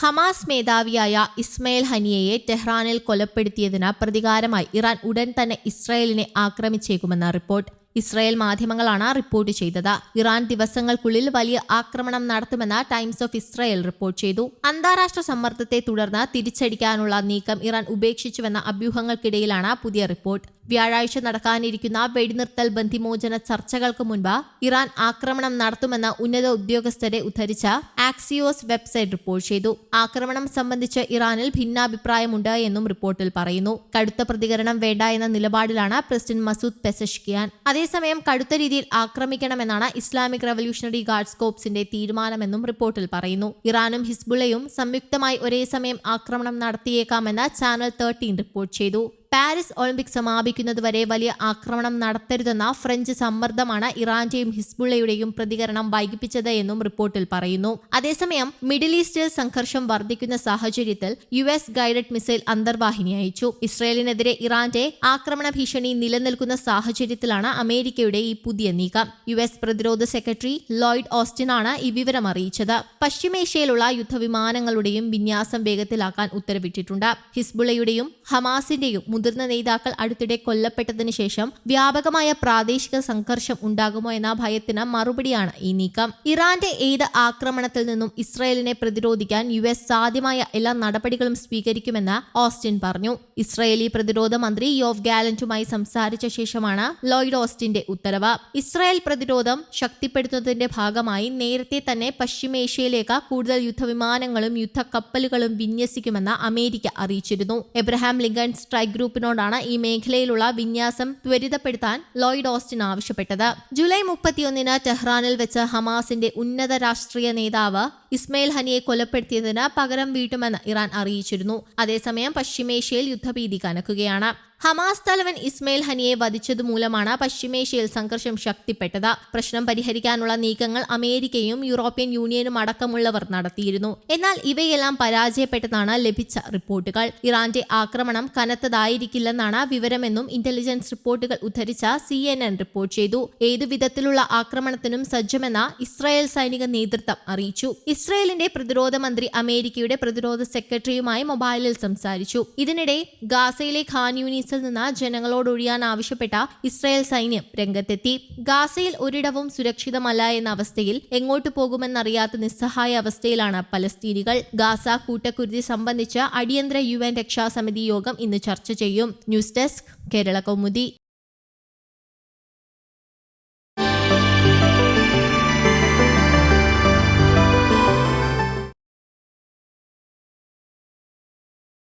Hamas മേധാവിയായ Ismail ഹനിയയെ ടെഹ്റാനിൽ കൊലപ്പെടുത്തിയതിന് പ്രതികാരമായി ഇറാൻ ഉടൻ തന്നെ ഇസ്രായേലിനെ ആക്രമിച്ചേക്കുമെന്ന റിപ്പോർട്ട് ഇസ്രായേൽ മാധ്യമങ്ങളാണ് റിപ്പോർട്ട് ചെയ്തത്. ഇറാൻ ദിവസങ്ങൾക്കുള്ളിൽ വലിയ ആക്രമണം നടത്തുമെന്ന് ടൈംസ് ഓഫ് ഇസ്രായേൽ റിപ്പോർട്ട് ചെയ്തു. അന്താരാഷ്ട്ര സമ്മർദ്ദത്തെ തുടർന്ന് തിരിച്ചടിക്കാനുള്ള നീക്കം ഇറാൻ ഉപേക്ഷിച്ചുവെന്ന അഭ്യൂഹങ്ങൾക്കിടയിലാണ് പുതിയ റിപ്പോർട്ട്. വ്യാഴാഴ്ച നടക്കാനിരിക്കുന്ന വെടിനിർത്തൽ ബന്ധിമോചന ചർച്ചകൾക്ക് മുൻപ് ഇറാൻ ആക്രമണം നടത്തുമെന്ന ഉന്നത ഉദ്യോഗസ്ഥരെ ഉദ്ധരിച്ച ആക്സിയോസ് വെബ്സൈറ്റ് റിപ്പോർട്ട് ചെയ്തു. ആക്രമണം സംബന്ധിച്ച് ഇറാനിൽ ഭിന്നാഭിപ്രായമുണ്ട് എന്നും റിപ്പോർട്ടിൽ പറയുന്നു. കടുത്ത പ്രതികരണം വേണ്ട എന്ന നിലപാടിലാണ് പ്രസിഡന്റ് മസൂദ് പെസഷ്കിയാൻ. അതേസമയം കടുത്ത രീതിയിൽ ആക്രമിക്കണമെന്നാണ് ഇസ്ലാമിക് റവല്യൂഷണറി ഗാർഡ്സ് കോപ്സിന്റെ തീരുമാനമെന്നും റിപ്പോർട്ടിൽ പറയുന്നു. ഇറാനും ഹിസ്ബുള്ളയും സംയുക്തമായി ഒരേ സമയം ആക്രമണം നടത്തിയേക്കാമെന്ന് ചാനൽ തേർട്ടീൻ റിപ്പോർട്ട് ചെയ്തു. പാരീസ് ഒളിമ്പിക്സ് സമാപിക്കുന്നതുവരെ വലിയ ആക്രമണം നടത്തരുതെന്ന ഫ്രഞ്ച് സമ്മർദ്ദമാണ് ഇറാന്റെയും ഹിസ്ബുള്ളയുടെയും പ്രതികരണം വൈകിപ്പിച്ചത് എന്നും റിപ്പോർട്ടിൽ പറയുന്നു. അതേസമയം മിഡിൽ ഈസ്റ്റിൽ സംഘർഷം വർദ്ധിക്കുന്ന സാഹചര്യത്തിൽ യു എസ് ഗൈഡഡ് മിസൈൽ അന്തർവാഹിനി അയച്ചു. ഇസ്രയേലിനെതിരെ ഇറാന്റെ ആക്രമണ ഭീഷണി നിലനിൽക്കുന്ന സാഹചര്യത്തിലാണ് അമേരിക്കയുടെ ഈ പുതിയ നീക്കം. യു എസ് പ്രതിരോധ സെക്രട്ടറി ലോയിഡ് ഓസ്റ്റിനാണ് ഈ വിവരം അറിയിച്ചത്. പശ്ചിമേഷ്യയിലുള്ള യുദ്ധവിമാനങ്ങളുടെയും വിന്യാസം വേഗത്തിലാക്കാൻ ഉത്തരവിട്ടിട്ടുണ്ട്. ഹിസ്ബുള്ളയുടെയും ഹമാസിന്റെയും മുതിർന്ന നേതാക്കൾ അടുത്തിടെ കൊല്ലപ്പെട്ടതിനു ശേഷം വ്യാപകമായ പ്രാദേശിക സംഘർഷം ഉണ്ടാകുമോ എന്ന ഭയത്തിന് മറുപടിയാണ് ഈ നീക്കം. ഇറാന്റെ ഏത് ആക്രമണത്തിൽ നിന്നും ഇസ്രയേലിനെ പ്രതിരോധിക്കാൻ യു എസ് സാധ്യമായ എല്ലാ നടപടികളും സ്വീകരിക്കുമെന്ന് ഓസ്റ്റിൻ പറഞ്ഞു. ഇസ്രയേലി പ്രതിരോധ മന്ത്രി യോഫ് ഗാലന്റുമായി സംസാരിച്ച ശേഷമാണ് ലോയിഡ് ഓസ്റ്റിന്റെ ഉത്തരവ്. ഇസ്രായേൽ പ്രതിരോധം ശക്തിപ്പെടുത്തുന്നതിന്റെ ഭാഗമായി നേരത്തെ തന്നെ പശ്ചിമേഷ്യയിലേക്ക് കൂടുതൽ യുദ്ധവിമാനങ്ങളും യുദ്ധക്കപ്പലുകളും വിന്യസിക്കുമെന്ന് അമേരിക്ക അറിയിച്ചിരുന്നു. എബ്രഹാം ലിങ്കൺ സ്ട്രൈക്ക് ഗ്രൂപ്പിനോടാണ് ഈ മേഖലയിലുള്ള വിന്യാസം ത്വരിതപ്പെടുത്താൻ ലോയിഡ് ഓസ്റ്റിൻ ആവശ്യപ്പെട്ടത്. ജൂലൈ മുപ്പത്തിയൊന്നിന് ടെഹ്റാനിൽ വെച്ച് ഹമാസിന്റെ ഉന്നത രാഷ്ട്രീയ നേതാവ് ഇസ്മയിൽ ഹനിയെ കൊലപ്പെടുത്തിയതിന് പകരം വീട്ടുമെന്ന് ഇറാൻ അറിയിച്ചിരുന്നു. അതേസമയം പശ്ചിമേഷ്യയിൽ യുദ്ധഭീതി കനക്കുകയാണ് ഹമാസ് തലവൻ ഇസ്മയിൽ ഹനിയെ വധിച്ചതുമൂലമാണ് പശ്ചിമേഷ്യയിൽ സംഘർഷം ശക്തിപ്പെട്ടത്. പ്രശ്നം പരിഹരിക്കാനുള്ള നീക്കങ്ങൾ അമേരിക്കയും യൂറോപ്യൻ യൂണിയനും അടക്കമുള്ളവർ നടത്തിയിരുന്നു. എന്നാൽ ഇവയെല്ലാം പരാജയപ്പെട്ടതാണ് ലഭിച്ച റിപ്പോർട്ടുകൾ. ഇറാന്റെ ആക്രമണം കനത്തതായിരിക്കില്ലെന്നാണ് വിവരമെന്നും ഇന്റലിജൻസ് റിപ്പോർട്ടുകൾ ഉദ്ധരിച്ച സി റിപ്പോർട്ട് ചെയ്തു. ഏതു വിധത്തിലുള്ള ആക്രമണത്തിനും സജ്ജമെന്ന ഇസ്രായേൽ സൈനിക നേതൃത്വം അറിയിച്ചു. ഇസ്രായേലിന്റെ പ്രതിരോധ മന്ത്രി അമേരിക്കയുടെ പ്രതിരോധ സെക്രട്ടറിയുമായി മൊബൈലിൽ സംസാരിച്ചു. ഇതിനിടെ ഗാസയിലെ ഖാൻ യൂണീസിൽ നിന്ന് ജനങ്ങളോട് ഒഴിയാൻ ആവശ്യപ്പെട്ട ഇസ്രായേൽ സൈന്യം രംഗത്തെത്തി. ഗാസയിൽ ഒരിടവും സുരക്ഷിതമല്ല എന്ന അവസ്ഥയിൽ എങ്ങോട്ട് പോകുമെന്നറിയാത്ത നിസ്സഹായ അവസ്ഥയിലാണ് പലസ്തീനികൾ. ഗാസ കൂട്ടക്കുരുതി സംബന്ധിച്ച് അടിയന്തര യു എൻ രക്ഷാസമിതി യോഗം ഇന്ന് ചർച്ച ചെയ്യും. News desk Kerala Kaumudi.